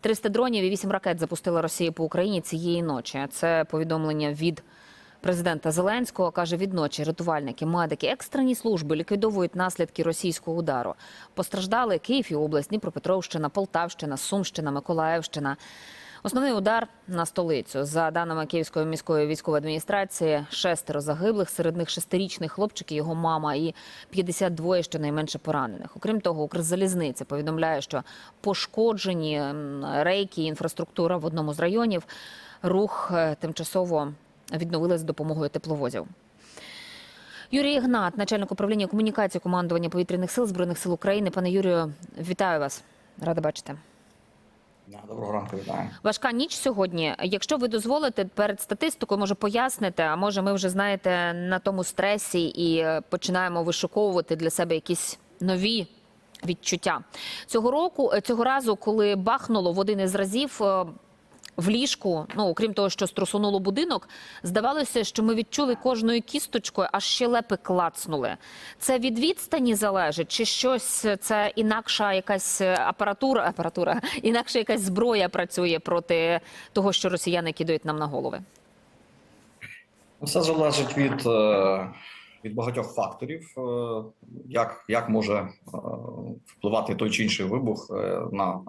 300 дронів і 8 ракет запустила Росія по Україні цієї ночі. Це повідомлення від президента Зеленського. Каже, відночі рятувальники, медики, екстрені служби ліквідовують наслідки російського удару. Постраждали Київ і область, Дніпропетровщина, Полтавщина, Сумщина, Миколаївщина. Основний удар на столицю. За даними Київської міської військової адміністрації, шестеро загиблих, серед них шестирічний хлопчик і його мама, і 52 щонайменше поранених. Окрім того, Укрзалізниця повідомляє, що пошкоджені рейки, і інфраструктура в одному з районів. Рух е, тимчасово відновили з допомогою тепловозів. Юрій Ігнат, начальник управління комунікації командування повітряних сил збройних сил України. Пане Юрію, вітаю вас. Рада бачити. Доброго ранку, вітаю. Важка ніч сьогодні. Якщо ви дозволите перед статистикою, може поясните, а може ми вже знаєте на тому стресі і е, починаємо вишуковувати для себе якісь нові відчуття цього року. е, Цього разу, коли бахнуло в один із разів. Е, В ліжку, ну окрім того, що струсунуло будинок, здавалося, що ми відчули кожною кісточкою, аж щелепи клацнули. Це від відстані залежить, чи щось це інакша якась апаратура, апаратура, інакша якась зброя працює проти того, що росіяни кидають нам на голови. Все залежить від, е, від багатьох факторів, е, як, як може е, впливати той чи інший вибух е, на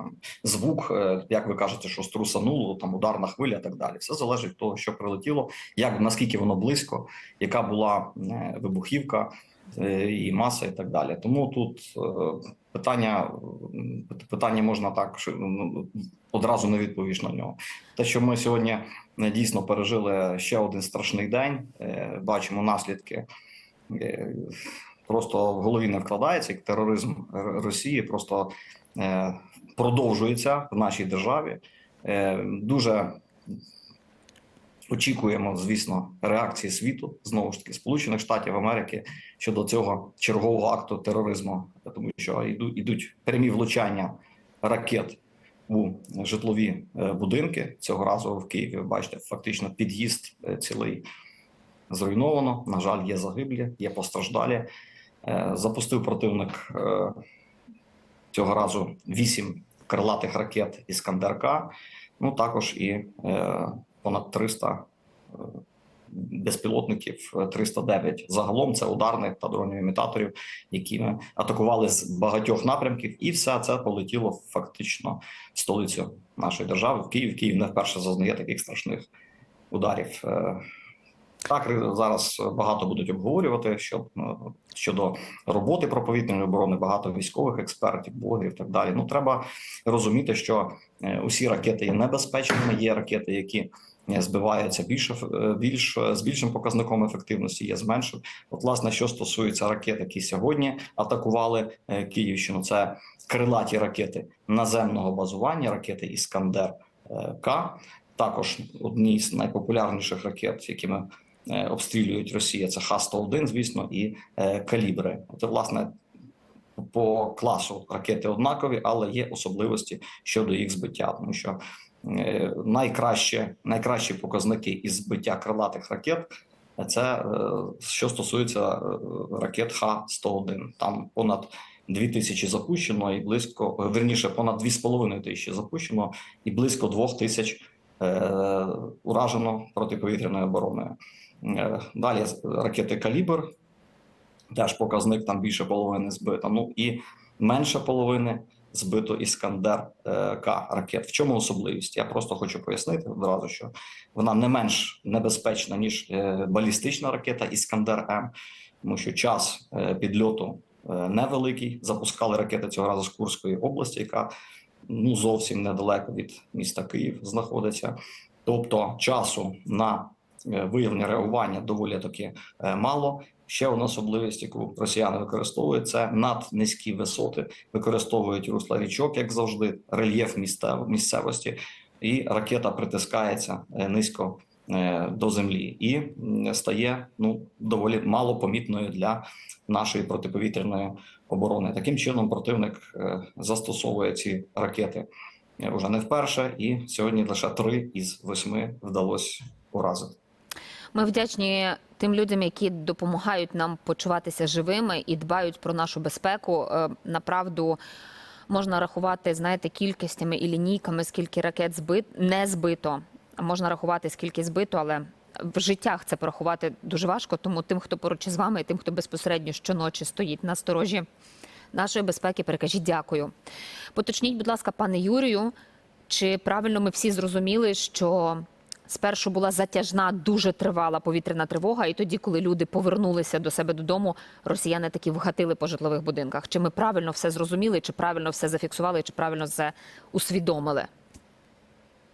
звук, як ви кажете, що струсануло, там ударна хвиля і так далі. Все залежить від того, що прилетіло, як наскільки воно близько, яка була вибухівка і маса, і так далі. Тому тут питання, питання можна так що, ну, одразу не відповіш на нього. Те, що ми сьогодні дійсно пережили ще один страшний день, бачимо наслідки. Е, Просто в голові не вкладається, як тероризм Росії просто е, продовжується в нашій державі. Е, Дуже очікуємо, звісно, реакції світу знову ж таки Сполучених Штатів Америки щодо цього чергового акту тероризму, тому що йдуть, прямі влучання ракет у житлові будинки. Цього разу в Києві бачите, фактично під'їзд цілий зруйновано. На жаль, є загиблі, є постраждалі. Е, Запустив противник е, цього разу вісім крилатих ракет Іскандер-К, ну також і е, понад 300 е, безпілотників, е, 309 загалом. Це ударних та дронів імітаторів, які ми атакували з багатьох напрямків, і все це полетіло фактично в столицю нашої держави в Київ. Київ не вперше зазнає таких страшних ударів. Е, Так, зараз багато будуть обговорювати що, е, щодо роботи проповітряної оборони, багато військових експертів, блогерів і так далі. Ну треба розуміти, що е, усі ракети є небезпечними. Є ракети, які е, збиваються більше е, більш з більшим показником ефективності, є з меншим. От, власне, що стосується ракет, які сьогодні атакували е, Київщину, це крилаті ракети наземного базування, ракети Іскандер е, К. Також одні з найпопулярніших ракет, якими е, обстрілюють Росія, це Х-101, звісно, і е, калібри. Це власне по класу ракети однакові, але є особливості щодо їх збиття, тому що е, найкраще, найкращі показники із збиття крилатих ракет. Це е, що стосується е, ракет Х-101. Там понад 2 тисячі запущено і близько е, верніше, понад 2,5 тисячі запущено, і близько 2 тисяч е, уражено протиповітряною обороною. Е, Далі ракети Калібр, теж показник там більше половини збито. Ну і менше половини збито іскандер е, К ракет. В чому особливість? Я просто хочу пояснити одразу, що вона не менш небезпечна ніж е, балістична ракета Іскандер М, тому що час підльоту невеликий. Запускали ракети цього разу з Курської області, яка ну зовсім недалеко від міста Київ знаходиться. Тобто часу на виявлення реагування доволі таки е, мало. Ще одна особливість, яку росіяни використовують, це наднизькі висоти, використовують русла річок, як завжди, рельєф місцев- місцевості, і ракета притискається е, низько е, до землі і стає ну доволі мало помітною для нашої протиповітряної оборони. Таким чином, противник е, застосовує ці ракети е, вже не вперше, і сьогодні лише три із восьми вдалося уразити. Ми вдячні тим людям, які допомагають нам почуватися живими і дбають про нашу безпеку. Е, Направду можна рахувати, знаєте, кількостями і лінійками, скільки ракет збит не збито. Можна рахувати, скільки збито, але в життях це порахувати дуже важко. Тому тим, хто поруч із вами, і тим, хто безпосередньо щоночі стоїть на сторожі нашої безпеки, перекажіть дякую. Поточніть, будь ласка, пане Юрію, чи правильно ми всі зрозуміли, що спершу була затяжна, дуже тривала повітряна тривога, і тоді, коли люди повернулися до себе додому, росіяни таки вгатили по житлових будинках. Чи ми правильно все зрозуміли, чи правильно все зафіксували, чи правильно все усвідомили?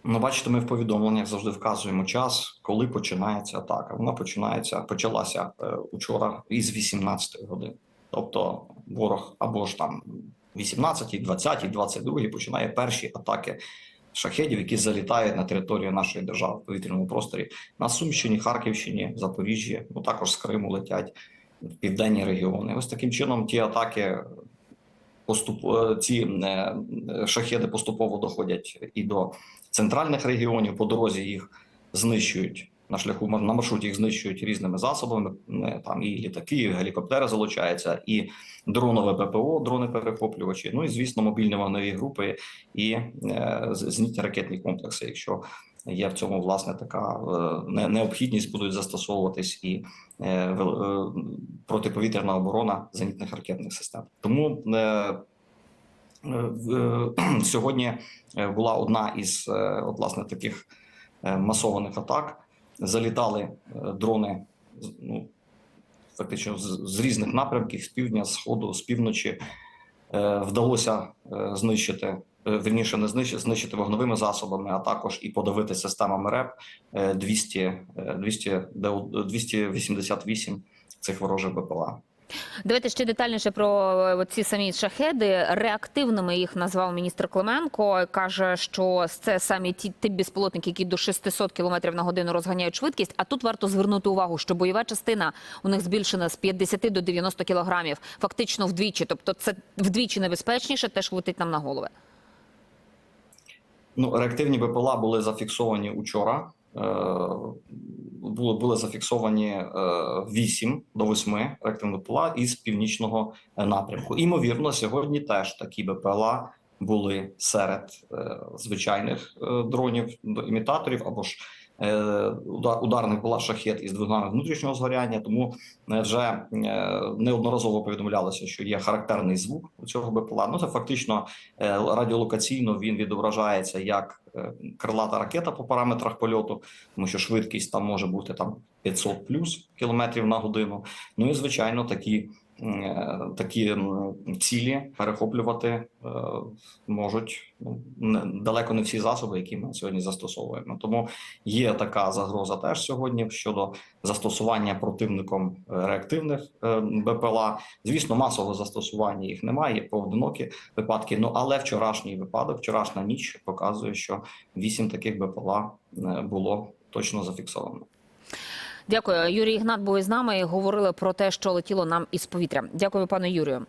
Ну, бачите, ми в повідомленнях завжди вказуємо час, коли починається атака. Вона починається, почалася е, учора із 18 годин. Тобто ворог або ж там 18, 20, 22 починає перші атаки шахедів, які залітають на територію нашої держави в повітряному просторі на Сумщині, Харківщині, Запоріжжі, ну також з Криму летять в південні регіони. Ось таким чином ті атаки поступ е, ці е, шахеди поступово доходять і до центральних регіонів. По дорозі їх знищують на шляху на маршруті їх знищують різними засобами. Е, Там і літаки, і гелікоптери залучаються, і дронове ППО, дрони перехоплювачі. Ну і звісно, мобільні вогневі групи і е, зенітні ракетні комплекси. Якщо є в цьому власне така е, необхідність, будуть застосовуватись і е, е, протиповітряна оборона зенітних ракетних систем. Тому е, е, е, сьогодні була одна із от, власне таких масованих атак. Залітали е, дрони ну, фактично з, різних напрямків з півдня, з сходу, з півночі. Е, Вдалося е, знищити. е, Вірніше не знищити, знищити вогневими засобами, а також і подавити системами РЕП е, 200, е, 200, ДУ 288 цих ворожих БПЛА. Давайте ще детальніше про е, ці самі шахеди. Реактивними їх назвав міністр Клименко. Каже, що це самі ті тип безпілотники, які до 600 км на годину розганяють швидкість. А тут варто звернути увагу, що бойова частина у них збільшена з 50 до 90 кілограмів, фактично вдвічі. Тобто це вдвічі небезпечніше, теж летить нам на голови. Ну, реактивні БПЛА були зафіксовані учора. Е, Були, були зафіксовані е, 8 до 8 реактивних ПЛА із північного е, напрямку. Імовірно, сьогодні теж такі БПЛА були серед е, звичайних е, дронів імітаторів або ж е, ударних була шахет із двигунами внутрішнього згоряння. Тому е, вже е, неодноразово повідомлялося, що є характерний звук у цього БПЛА. Ну це фактично Е, радіолокаційно він відображається як е, крилата ракета по параметрах польоту, тому що швидкість там може бути там 500 плюс кілометрів на годину. Ну і звичайно, такі, е, такі цілі перехоплювати е, можуть ну, далеко не всі засоби, які ми сьогодні застосовуємо. Тому є така загроза теж сьогодні щодо застосування противником е, реактивних е, БПЛА. Звісно, масового застосування їх немає, поодинокі випадки. Ну але вчорашній випадок, вчорашня ніч показує, що вісім таких БПЛА е, було точно зафіксовано. Дякую, Юрій Ігнат був із нами і говорили про те, що летіло нам із повітря. Дякую, пане Юрію.